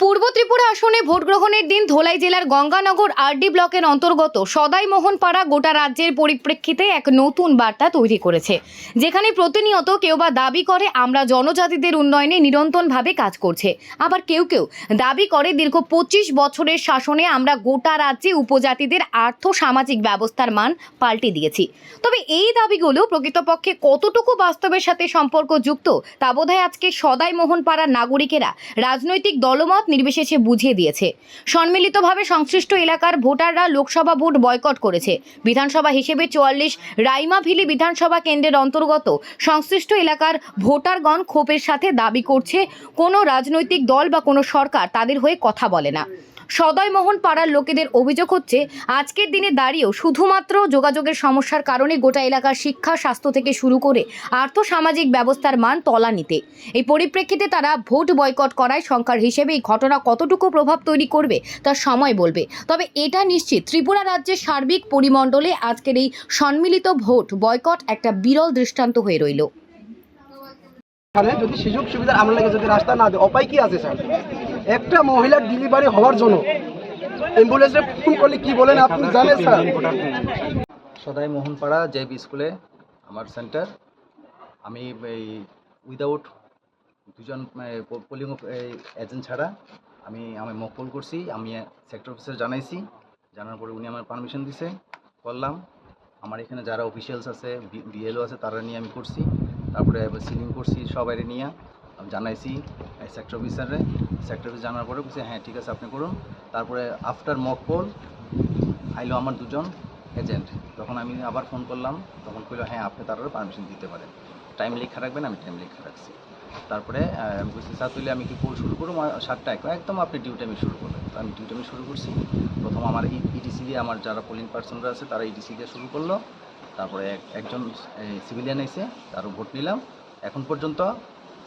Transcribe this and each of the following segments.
পূর্ব ত্রিপুরা আসনে ভোট গ্রহণের দিন ধোলাই জেলার গঙ্গানগর আরডি ব্লকের অন্তর্গত সদাই মোহনপাড়া গোটা রাজ্যের পরিপ্রেক্ষিতে এক নতুন বার্তা তৈরি করেছে, যেখানে প্রতিনিয়ত কেউ বা দাবি করে আমরা জনজাতিদের উন্নয়নে নিরন্তরভাবে কাজ করছে। আবার কেউ কেউ দাবি করে দীর্ঘ পঁচিশ বছরের শাসনে আমরা গোটা রাজ্যে উপজাতিদের আর্থ সামাজিক ব্যবস্থার মান পাল্টে দিয়েছি। তবে এই দাবিগুলো প্রকৃতপক্ষে কতটুকু বাস্তবের সাথে সম্পর্কযুক্ত তা বোধহয় আজকে সদাই মোহনপাড়ার নাগরিকেরা রাজনৈতিক দলমত নির্বিশেষে বুঝিয়ে দিয়েছে। সম্মিলিতভাবে সংশ্লিষ্ট এলাকার ভোটাররা লোকসভা ভোট বয়কট করেছে। বিধানসভা হিসেবে চুয়াল্লিশ, রাইমাভিলি বিধানসভা কেন্দ্রের অন্তর্গত সংশ্লিষ্ট এলাকার ভোটারগণ ক্ষোভের সাথে দাবি করছে, কোনো রাজনৈতিক দল বা কোনো সরকার তাদের হয়ে কথা বলে না। সদয়মোহন পাড়ার লোকেদের অভিযোগ হচ্ছে, আজকের দিনে দাঁড়িয়েও শুধুমাত্র যোগাযোগের সমস্যার কারণে গোটা এলাকার শিক্ষা, স্বাস্থ্য থেকে শুরু করে আর্থসামাজিক ব্যবস্থার মান তলানিতে। এই পরিপ্রেক্ষিতে তারা ভোট বয়কট করায় সংখ্যার হিসেবে এই ঘটনা কতটুকু প্রভাব তৈরি করবে, তা সময় বলবে। তবে এটা নিশ্চিত, ত্রিপুরা রাজ্যের সার্বিক পরিমণ্ডলে আজকের এই সম্মিলিত ভোট বয়কট একটা বিরল দৃষ্টান্ত হয়ে রইল। যদি সুযোগ যদি রাস্তা না দেয় উপায় কি আছে স্যার? একটা মহিলার ডেলিভারি হওয়ার জন্য। অ্যাম্বুলেন্সে ফোন করলে কি বলেন আপনি জানেন, স্যার? সদাই মোহনপাড়া জেবি স্কুলে আমার সেন্টার আমি এই উইদাউট দুজন পোলিং এজেন্ট ছাড়া আমি আমি মকল করছি, আমি সেক্টর অফিসার জানাইছি। জানার পরে উনি আমার পারমিশন দিছে, করলাম। আমার এখানে যারা অফিসিয়ালস আছে বিএলও আছে, তারা নিয়ে আমি করছি। তারপরে সিলিং করছি সবাই নিয়ে। আমি জানাইছি সেক্টর অফিসারে সেক্টর অফিস জানার পরে বলছে হ্যাঁ ঠিক আছে আপনি করুন। তারপরে আফটার মক পোল আইলো আমার দুজন এজেন্ট তখন আমি আবার ফোন করলাম। তখন কইলো হ্যাঁ আপনি তারও পারমিশন দিতে পারেন। টাইম লেখা রাখবেন আমি টাইম লেখা রাখছি। তারপরে আমি বলছি স্যার তুলে আমি কি করে শুরু করব? সাতটায় কয়, একদম আপনি ডিউটি আমি শুরু করবেন। তো আমি ডিউটি আমি শুরু করছি। প্রথম আমার ইডিসি দিয়ে আমার যারা পোলিং পার্সনরা আছে তারা ইডিসি দিয়ে শুরু করল। তারপরে এক একজন সিভিলিয়ান এসে তারও ভোট নিলাম। এখন পর্যন্ত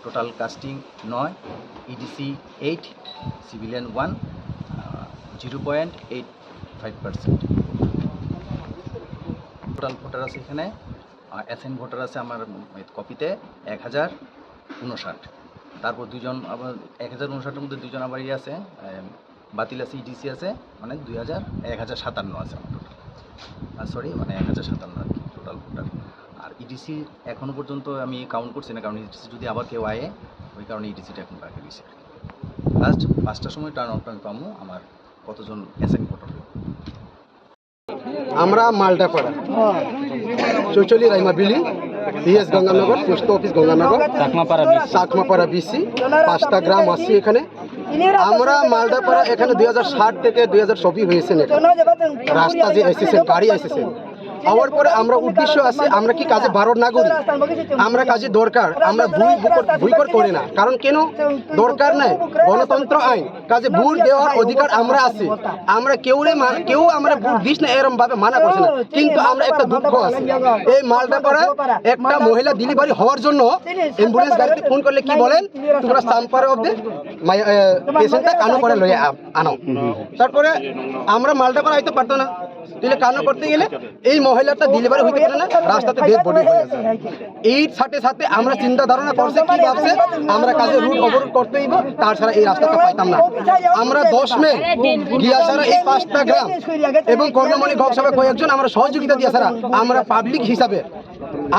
টোটাল কাস্টিং নয় EDC eight civilian one zero point eight five percent total voter আছে এখানে অ্যাসেন্ট ভোটার আছে আমার কপিতে এক হাজার উনষাট। তারপর দুজন আবার এক হাজার উনষাটের মধ্যে দুজন আবার ইয়ে আছে বাতিল আছে ইডিসি আছে মানে দুই হাজার এক হাজার সাতান্ন আছে আমার টোটাল সরি মানে এক হাজার সাতান্ন আর কি। ইডিসি এখনও পর্যন্ত আমি কাউন্ট করছি না কারণ ইডিসি যদি আবার কেউ আয়ে ওই কারণে ইডিসিটা এখন রাখে দিয়েছে লাস্ট পাঁচটার সময় টার্ন আউট আমি পাবো আমার কতজন অ্যাসেন্ট ভোটার আমরা মালটা পাড়া চৌচলি রাইমা বিলি BS Ganganagar post office Ganganagar Chakmapara BC পাঁচটা গ্রাম আসছি এখানে। আমরা মালদাপাড়া এখানে দুই হাজার ষাট থেকে দুই হাজার চব্বিশ হয়েছেন এখানে। রাস্তা যে এসেছেন গাড়ি এসেছেন। হওয়ার পরে আমরা উদ্দেশ্য আছে আমরা কি কাজে বারো না করি? আমরা কাজে দরকার। আমরা ভুল ভুইকর করি না। কারণ কেন? দরকার নাই। গণতন্ত্র আইন। কাজে ভুল দেওয়ার অধিকার আমরা আছে। আমরা কেউ কেউ আমরা ভুল দিস না এরকম ভাবে মানা করছে না। কিন্তু আমরা একটা দুঃখ আছে। এই মালটা পাড়া একটা মহিলা ডেলিভারি হওয়ার জন্য অ্যাম্বুলেন্স গাড়িতে ফোন করলে কি বলেন? তোমরা সাম্পার অব্দে পেশেন্টটা কানো করে লয়ে আনো তারপরে আমরা মালটা পাড়া হয়তো পারতো না তাহলে কানো করতে গেলে এই মহিলাটা ডেলিভারি হইতে পারে না, রাস্তাতে ডেড বডি হয়ে গেছে। এই সাথে সাথে আমরা চিন্তা ধারণা করছে, কি ভাবছে? আমরা কাজে রুট অবরোধ করতে হইব তাছাড়া এই রাস্তাটা পাইতাম না। আমরা দশ মে গিয়া ছাড়া এই পাঁচটা গ্রাম এবং কর্ণমণি গক কয়েকজন আমরা সহযোগিতা দিয়া ছাড়া আমরা পাবলিক হিসাবে,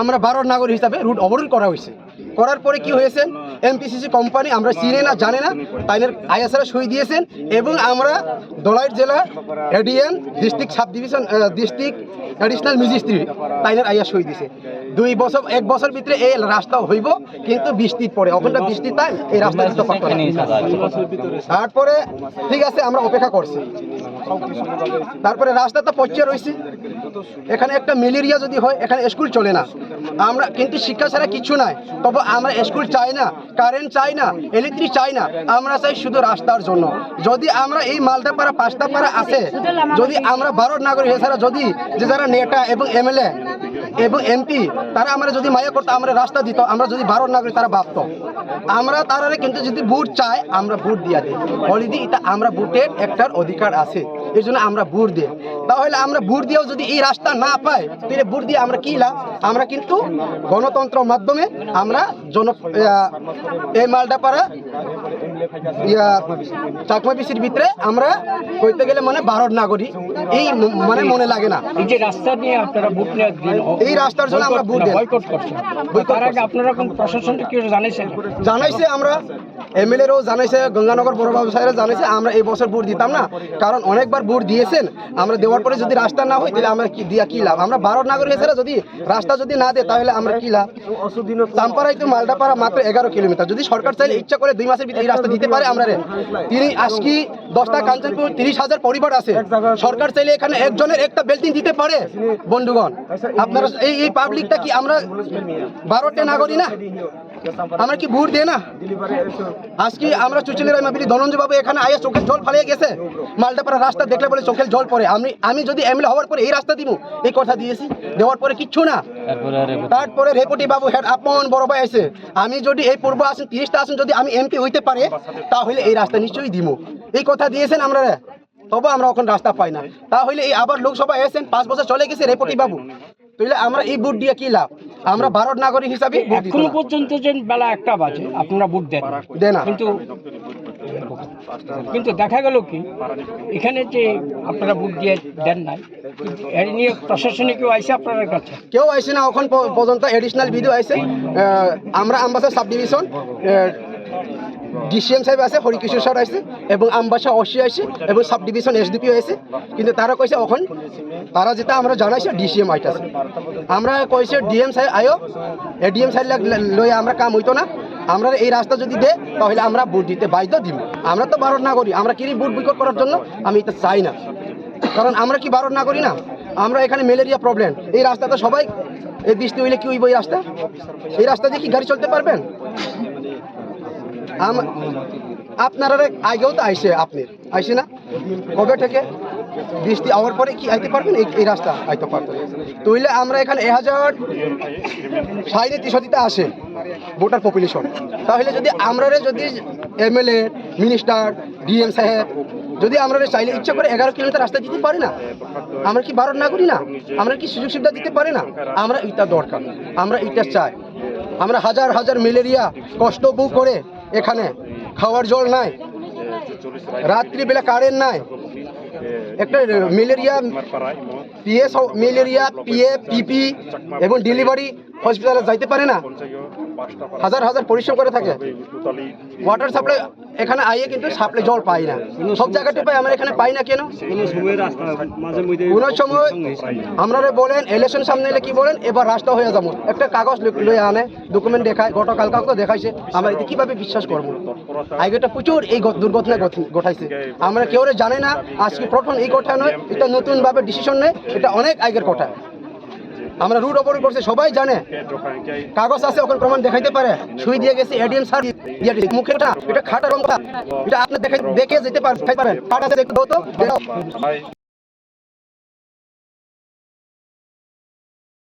আমরা ভারত নাগরিক হিসাবে রুট অবরোধ করা হয়েছে করার পরে কি হয়েছে? এমপিসিসি কোম্পানি, আমরা চিনে না, জানে না তাইনের আইএসআর সই দিয়েছেন এবং আমরা দলাইট জেলা ADN district sub division district additional magistrate তাইনের আইয়া সই দিছে দুই বছর, এক বছর ভিতরে এই রাস্তা হইব, কিন্তু বৃষ্টির পরে ওখানটা বৃষ্টি, তাই এই রাস্তা না। তারপরে, ঠিক আছে, আমরা অপেক্ষা করছি। তারপরে রাস্তা তো পচে রয়েছে এখানে একটা ম্যালেরিয়া যদি হয়, এখানে স্কুল চলে না। আমরা, কিন্তু শিক্ষা ছাড়া কিছু নাই। তবে আমরা স্কুল চাই না কারেন্ট চাই না ইলেকট্রিক চাই না, আমরা চাই শুধু রাস্তার জন্য। যদি আমরা এই মালদা পাড়া, পাঁচটা পাড়া আছে, যদি আমরা ভারত নাগরিক এছাড়া যদি যে যারা নেতা এবং এমএলএ এবং এমপি তারা আমরা যদি মায়া করতো, আমরা রাস্তা দিত, আমরা যদি ভারত নাগরিক, তারা ভাবতো। আমরা তারা কিন্তু যদি ভোট চাই, আমরা ভোট দিয়া দিই। অলরেডি এটা আমরা ভোটের একটার অধিকার আছে। এই জন্য আমরা ভোট দিই। তাহলে আমরা ভোট দিয়েও যদি এই রাস্তা না পাই, তাহলে ভোট দিয়ে আমরা কি লাভ? আমরা কিন্তু গণতন্ত্র মাধ্যমে আমরা জন এই মালদাপাড়া ইয়া, চাকমা বিসির ভিতরে আমরা কইতে গেলে মানে ভারত নাগরিক। এই মানে মনে লাগে না। এই যে রাস্তা নিয়ে আপনারা বুট নেওয়ার এই রাস্তার জন্য আমরা আপনারা প্রশাসনকে কি জানাইছেন? জানাইছে আমরা এমএলএরও জানাইছে গঙ্গানগর সাহেবরা জানাইছে আমরা এই বছর ভোট দিতাম না। কারণ অনেকবার ভোট দিয়েছেন আমরা দেওয়ার পরে যদি রাস্তা না হয় তাহলে আমরা কি দিয়া কি লাভ? আমরা ভারত নাগরিক হিসেবে যদি রাস্তা যদি না দেয় তাহলে আমরা কি লাভ? চাম্পারাই তো মাত্র এগারো কিলোমিটার। যদি সরকার চাইলে ইচ্ছা করে দুই মাসের ভিতরে এই রাস্তা দিতে পারে আমরা তিনি আজকি দশটা কাঞ্চনপুর তিরিশ হাজার পরিবার আছে। সরকার চাইলে এখানে একজনের একটা বিল্ডিং দিতে পারে বন্ধুগণ। আপনারা এই এই পাবলিকটা কি আমরা না? আমরা কি ভোট দেয় না? আজকে আমরা চুচুলির মাবিলি ধনঞ্জয় বাবু এখানে আয়া চোখের জল ফালিয়ে গেছে? মালদাপাড়া রাস্তা দেখলে বলে চোখের জল পড়ে। আমি আমি যদি এমএলএ হওয়ার পরে এই রাস্তা দিব এই কথা দিয়েছি। দেওয়ার পরে কিচ্ছু না। তারপরে রেপটি বাবু হেড আপন বড় ভাই আছে। আমি যদি এই পূর্ব আসন তিরিশটা আসন যদি আমি এমপি হইতে পারে তাহলে এই রাস্তা নিশ্চয়ই দিব এই কথা দিয়েছেন আমরা তবে আমরা এখন রাস্তা পাই না। তাহলে এই আবার লোকসভা এসেছেন পাঁচ বছর চলে গেছে রেপটি বাবু। তাহলে আমরা এই ভোট দিয়ে কি লাভ? আমরা ভারত নাগরিক হিসাবে এখনও পর্যন্ত যে বেলা একটা বাজে আপনারা বুট দেন না। দেয় কিন্তু কিন্তু দেখা গেল কি এখানে যে আপনারা বুট দিয়ে দেন নাই এর নিয়ে প্রশাসনে কেউ আইসে আপনাদের কাছে? কেউ আসে না এখন পর্যন্ত এডিশনাল ভিডিও আহ, আমরা আমবাসা সাব ডিভিশন ডিসিএম সাহেব আছে, হরিকিশোর স্যার আছে, এবং আমবাসা অসি আছে, এবং সাব ডিভিশন এসডিপিও আছে। কিন্তু তারা কইছে এখন, তারা যেটা আমরা জানাইছে, ডিসিএম আইতাছে আমরা কইছে, ডিএম সাহেব, আয়ো এডিএম সাহেব লই আমরা কাম হইতো না। আমরা এই রাস্তা যদি দে, তাহলে আমরা ভোট দিতে বাধ্য দিব। আমরা তো ভারত করি আমরা কি ভোট বৈকট করার জন্য? আমি এটা চাই না। কারণ আমরা কি ভারত করি না? আমরা এখানে ম্যালেরিয়া প্রবলেম এই রাস্তা তো সবাই, এই বৃষ্টি হইলে কি হইব এই রাস্তা? এই রাস্তা দিয়ে কি গাড়ি চলতে পারবেন? আপনারা আগেও তো আইসে আপনি। আইসে না? কবে থেকে? বৃষ্টি হওয়ার পরে কি আইতে পারবেন? এই রাস্তা আইতে পারতেন তইলে আমরা এখানে এ হাজার সাড়ে তিনশোটিতে আসে ভোটার পপুলেশন। তাহলে যদি আমরা যদি এমএলএ, মিনিস্টার, ডিএম সাহেব, যদি আমরা চাইলে ইচ্ছা করে এগারো কিলোমিটার রাস্তা দিতে পারি না? আমরা কি ভারত না করি না? আমরা কি সুযোগ সুবিধা দিতে পারি না? আমরা এটা দরকার। আমরা এটা চাই। আমরা হাজার হাজার ম্যালেরিয়া কষ্ট বউ করে এখানে খাওয়ার জল নাই, রাত্রিবেলা কারেন্ট নাই। একটা malaria PS malaria PA PP এবং ডেলিভারি হসপিটালে যাইতে পারে না। হাজার হাজার পরিশ্রম করে থাকে। ওয়াটার সাপ্লাই এখানে আইয়ে কিন্তু সাপ্লাই জল পাই না। সব জায়গাতে পাই, আমরা এখানে পাই না কেন? কোনো সময় আমরা বলেন ইলেকশন সামনে এলে কি বলেন? এবার রাস্তা হয়ে যাব। একটা কাগজ লয়ে আনে ডকুমেন্ট দেখায়, গতকাল কাউকে দেখাইছে। আমরা এতে কীভাবে বিশ্বাস করব? আগেটা প্রচুর এই দুর্ঘটনা ঘটাইছে। আমরা কেউ জানে না, আজকে প্রথম এই কথা নয়, এটা নতুন ভাবে ডিসিশন নেয়, এটা অনেক আগের কথা আমরা রুট অপর করছি, সবাই জানে। কাগজ আছে, ওখানে প্রমাণ দেখাইতে পারে। সুই দিয়ে গেছে এডিএম স্যার মুখেটা এটা খাটা রং, এটা আপনি দেখে দেখে যেতে পারেন খাইতে দেখতে দাও তো? দেখাও।